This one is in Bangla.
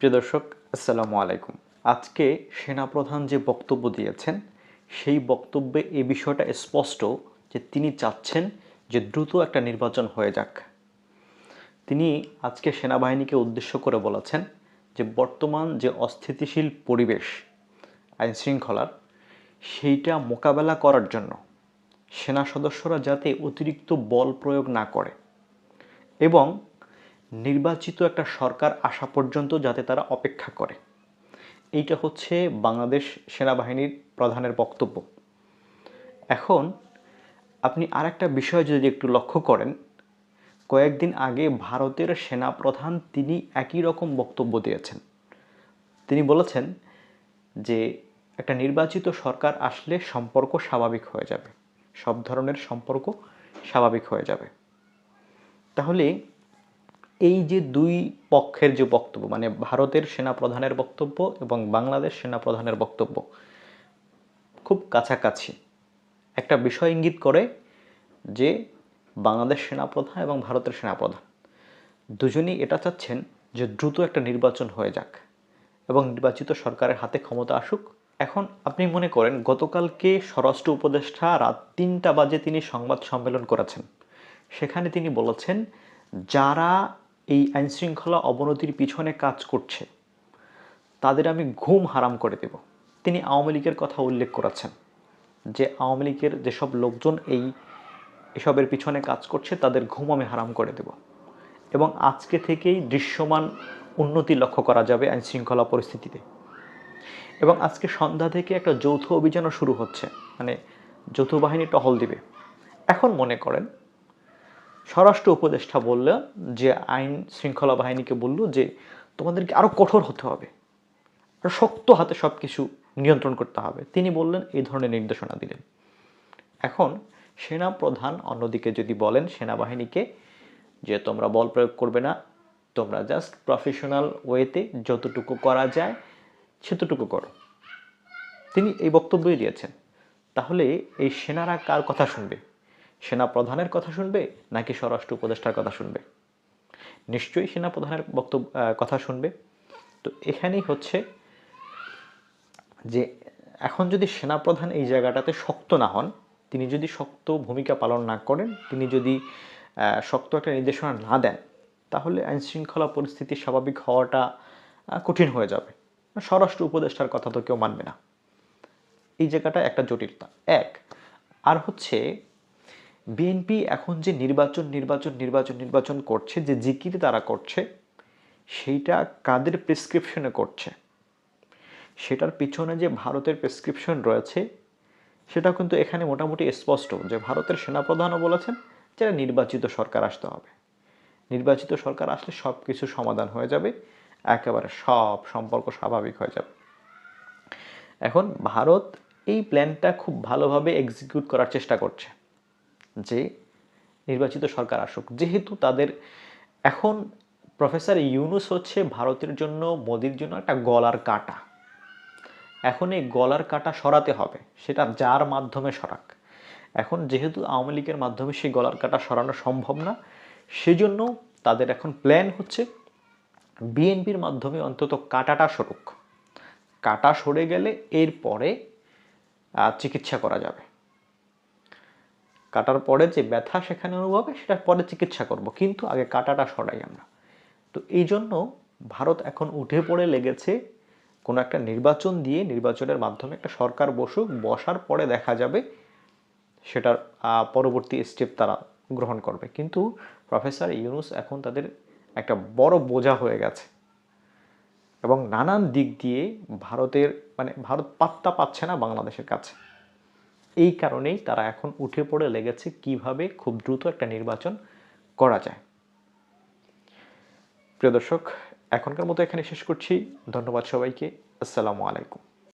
প্রিয় দর্শক, আসসালামু আলাইকুম। আজকে সেনাপ্রধান যে বক্তব্য দিয়েছেন, সেই বক্তব্যে এই বিষয়টা স্পষ্ট যে তিনি চাচ্ছেন যে দ্রুত একটা নির্বাচন হয়ে যাক। তিনি আজকে সেনাবাহিনীকে উদ্দেশ্য করে বলেছেন যে বর্তমান যে অস্থিতিশীল পরিবেশ আইন শৃঙ্খলার, সেইটা মোকাবেলা করার জন্য সেনা সদস্যরা যাতে অতিরিক্ত বল প্রয়োগ না করে এবং নির্বাচিত একটা সরকার আসা পর্যন্ত যাতে তারা অপেক্ষা করে। এইটা হচ্ছে বাংলাদেশ সেনাবাহিনীর প্রধানের বক্তব্য। এখন আপনি আরেকটা বিষয় যদি একটু লক্ষ্য করেন, কয়েকদিন আগে ভারতের সেনাপ্রধান তিনি একই রকম বক্তব্য দিয়েছেন। তিনি বলেছেন যে একটা নির্বাচিত সরকার আসলে সম্পর্ক স্বাভাবিক হয়ে যাবে। সব ধরনের সম্পর্ক স্বাভাবিক হয়ে যাবে। তাহলে এই যে দুই পক্ষের যে বক্তব্য মানে ভারতের সেনাপ্রধানের বক্তব্য এবং বাংলাদেশ সেনাপ্রধানের বক্তব্য, খুব কাছাকাছি। একটা বিষয় ইঙ্গিত করে যে বাংলাদেশ সেনাপ্রধান এবং ভারতের সেনাপ্রধান দুজনেই এটা চাচ্ছেন যে দ্রুত একটা নির্বাচন হয়ে যাক এবং নির্বাচিত সরকারের হাতে ক্ষমতা আসুক। এখন আপনি মনে করেন, গতকালকে স্বরাষ্ট্র উপদেষ্টা রাত তিনটা বাজে তিনি সংবাদ সম্মেলন করেছেন। সেখানে তিনি বলেছেন, যারা এই আইনশৃঙ্খলা অবনতির পিছনে কাজ করছে। তাদের আমি ঘুম হারাম করে দেব। তিনি আওয়ামী লীগের কথা উল্লেখ করেছেন যে আওয়ামী লীগের যেসব লোকজন এই এসবের পিছনে কাজ করছে, তাদের ঘুম আমি হারাম করে দেব। এবং আজকে থেকেই দৃশ্যমান উন্নতি লক্ষ্য করা যাবে আইনশৃঙ্খলা পরিস্থিতিতে। এবং আজকে সন্ধ্যা থেকে একটা যৌথ অভিযানও শুরু হচ্ছে। মানে যৌথ বাহিনী টহল দিবে। এখন মনে করেন স্বরাষ্ট্র উপদেষ্টা বলল যে আইন শৃঙ্খলা বাহিনীকে বলল যে তোমাদেরকে আরও কঠোর হতে হবে আরও শক্ত হাতে সব কিছু নিয়ন্ত্রণ করতে হবে। তিনি বললেন, এই ধরনের নির্দেশনা দিলেন। এখন সেনা প্রধান অন্যদিকে যদি বলেন সেনাবাহিনীকে যে তোমরা বল প্রয়োগ করবে না, তোমরা জাস্ট প্রফেশনাল ওয়েতে যতটুকু করা যায় সেতটুকু করো। তিনি এই বক্তব্যই দিয়েছেন। তাহলে এই সেনারা কার কথা শুনবে? সেনা প্রধানের কথা শুনবে নাকি স্বরাষ্ট্র উপদেষ্টার কথা শুনবে? নিশ্চয়ই সেনা প্রধানের বক্তব্য কথা শুনবে। তো এখানেই হচ্ছে যে, এখন যদি সেনাপ্রধান এই জায়গাটাতে শক্ত না হন, তিনি যদি শক্ত ভূমিকা পালন না করেন, তিনি যদি শক্ত একটা নির্দেশনা না দেন, তাহলে আইন শৃঙ্খলা পরিস্থিতি স্বাভাবিক হওয়াটা কঠিন হয়ে যাবে। স্বরাষ্ট্র উপদেষ্টার কথা তো কেউ মানবে না। এই জায়গাটা একটা জটিলতা। এক, আর হচ্ছে বিএনপি এখন যে নির্বাচন নির্বাচন নির্বাচন নির্বাচন করছে, যে জিকির তারা করছে, সেইটা কাদের প্রেসক্রিপশনে করছে? সেটার পিছনে যে ভারতের প্রেসক্রিপশন রয়েছে সেটা কিন্তু এখানে মোটামুটি স্পষ্ট যে ভারতের সেনাপ্রধানও বলেছেন যে নির্বাচিত সরকার আসতে হবে। নির্বাচিত সরকার আসলে সব কিছু সমাধান হয়ে যাবে, একেবারে সব সম্পর্ক স্বাভাবিক হয়ে যাবে। এখন ভারত এই প্ল্যানটা খুব ভালোভাবে এক্সিকিউট করার চেষ্টা করছে। যে নির্বাচিত সরকার আসুক। যেহেতু তাদের এখন প্রফেসর ইউনুস হচ্ছে ভারতের জন্য, মোদির জন্য একটা গলার কাটা। এখন এই গলার কাটা সরাতে হবে, সেটা যার মাধ্যমে সরাক। এখন যেহেতু আওয়ামী লীগের মাধ্যমে সেই গলার কাটা সরানো সম্ভব না, সেজন্য তাদের এখন প্ল্যান হচ্ছে বিএনপির মাধ্যমে অন্তত কাটাটা সরুক। কাটা সরে গেলে এরপরে চিকিৎসা করা যাবে। কাটার পরে যে ব্যথা সেখানে অনুভব হবে সেটা পরে চিকিৎসা করব। কিন্তু আগে কাটাটা সরাই আমরা। তো এই জন্য ভারত এখন উঠে পড়ে লেগেছে কোনো একটা নির্বাচন দিয়ে, নির্বাচনের মাধ্যমে একটা সরকার বসুক, বসার পরে দেখা যাবে সেটার পরবর্তী স্টেপ তারা গ্রহণ করবে। কিন্তু প্রফেসর ইউনুস এখন তাদের একটা বড় বোঝা হয়ে গেছে। এবং নানান দিক দিয়ে ভারতের মানে ভারত পাত্তা পাচ্ছে না বাংলাদেশের কাছে। এই কারণেই তারা এখন উঠে পড়ে লেগেছে কীভাবে খুব দ্রুত একটা নির্বাচন করা যায়। প্রিয় দর্শক, এখনকার মতো এখানে শেষ করছি। ধন্যবাদ সবাইকে। আসসালামু আলাইকুম।